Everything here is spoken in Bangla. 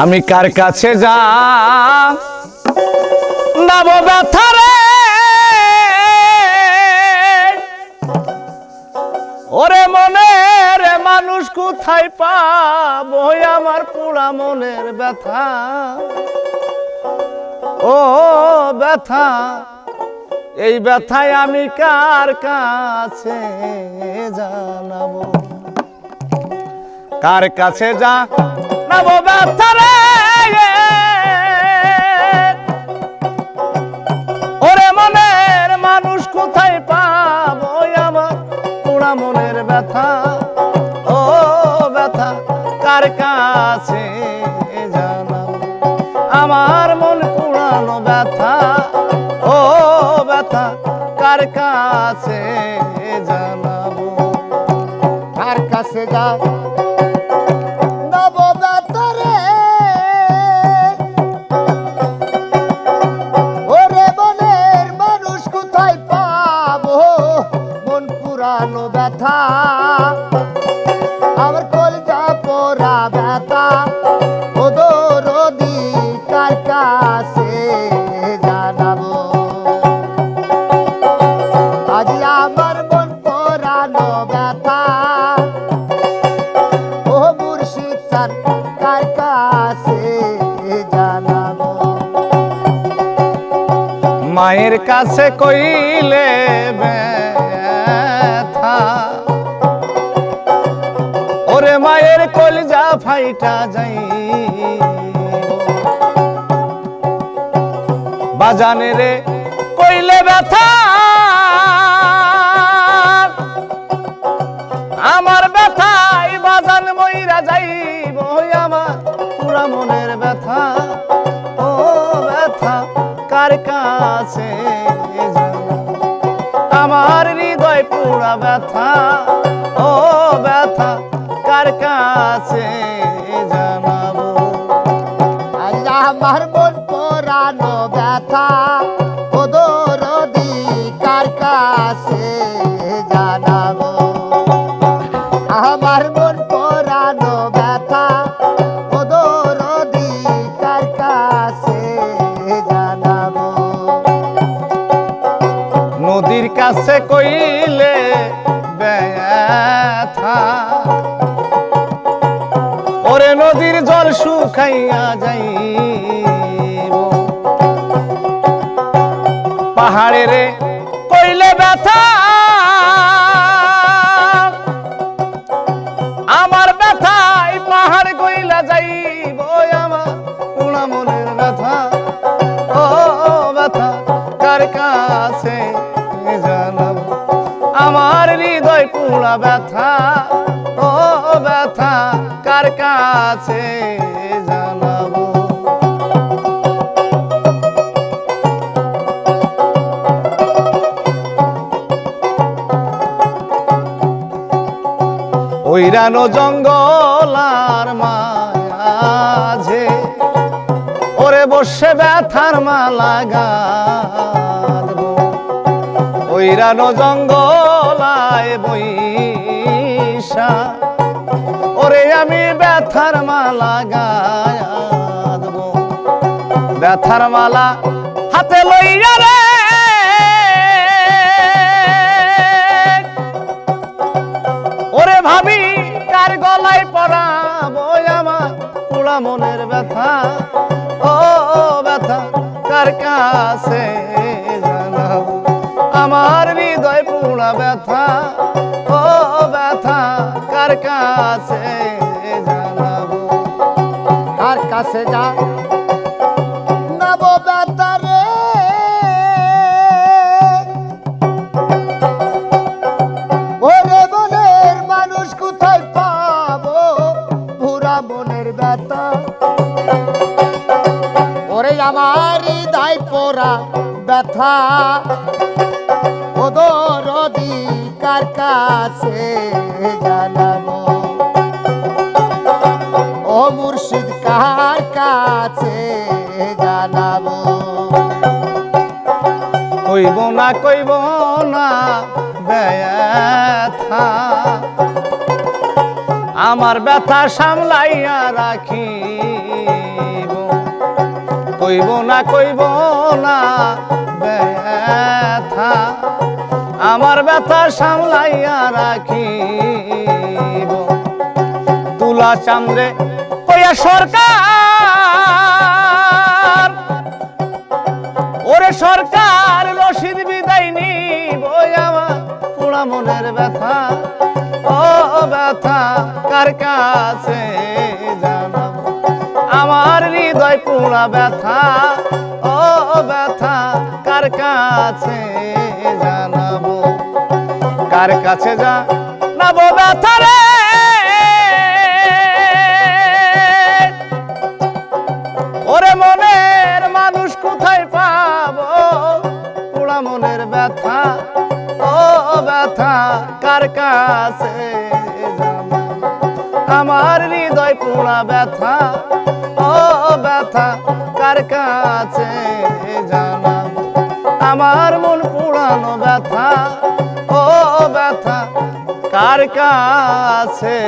আমি কার কাছে যা নাবো ব্যথারে ওরে মনের মানুষ কোথায় পাবো? আমার পুরা মনের ব্যথা। ও ব্যথা। এই ব্যথায় আমি কার কাছে জানাব? কার কাছে যা নাবো ব্যথা রে? ওরে মনের মানুষ কোথায় পাবো আমার? পুরা মনের ব্যথা, ও ব্যথা কার কাছে জানাব? আমার কার কাছে নব ব্যতরে ওরে মনের মানুষ কোথায় পাবো? মন পুরানো ব্যথা। আমার মায়ের কাছে কইলে ওরে মায়ের কলজা ফাইটা যাই বাজানে রে কইলে ব্যথা। আমার ব্যথাই বাজান মইরা যাইব আমার পুরা মনের ব্যথা। জানাব? আমার হৃদয় পুরা ব্যথা, ও ব্যথা, কার কাছে জানাব আল্লাহ আমার মন পোড়ানো ব্যথা ওদর কার কাছে জানাব নদীর কাছে কইলে ব্যথা। ওরে নদীর জল শুকাইয়া যাই পাহাড়ে রে কইলে ব্যথা। ব্যথা, ও ব্যথা, কার কাছে জানাব? ওইরানো জঙ্গল আর মাঝে ওরে বসে ব্যথার মালা গাঁদবো ওইরানো জঙ্গলায় বৈশা। ওরে আমি ব্যথার মালা গায়াদবো ব্যথার মালা হাতে লইয়া রে। ওরে ভাবি, কার গলায় পরাবো আমার পুরা মনের ব্যথা? ও ব্যথা, কার কাছে আমার হৃদয় পুরা ব্যথা, ও ব্যথা, কার কাছে জানাব? কার কাছে যা নব বেতারে ওরে মনের মানুষ কোথায় পাবো? ব্যথা। ওরে আমার হৃদয় পোড়া ব্যথা। কাছে জানাব। ও মুর্শিদ, কার কাছে জানাব? কইব না কইব না, ব্যথা। আমার ব্যথা সামলাইয়া রাখিব। কইব না কইব না, ব্যথা। আমার ব্যথা সামলাইয়া রাখিব। তুলা চান্দ্রে, কইয়া, সরকার, ওরে সরকার, রশিদ বিদায় নিব আমার পোড়া মনের ব্যথা। ও ব্যথা, কার কাছে আমার হৃদয় পোড়া ব্যথা, ও ব্যথা, কার কাছে জানাব কার কাছে জানাব ব্যথা রে। ওরে মনের মানুষ কোথায় পাবো? পোড়া মনের ব্যথা, ও ব্যথা, কার কাছে আমার হৃদয় পোড়া ব্যথা, ও ব্যথা, কার কাছে জানাব আমার কার কাছে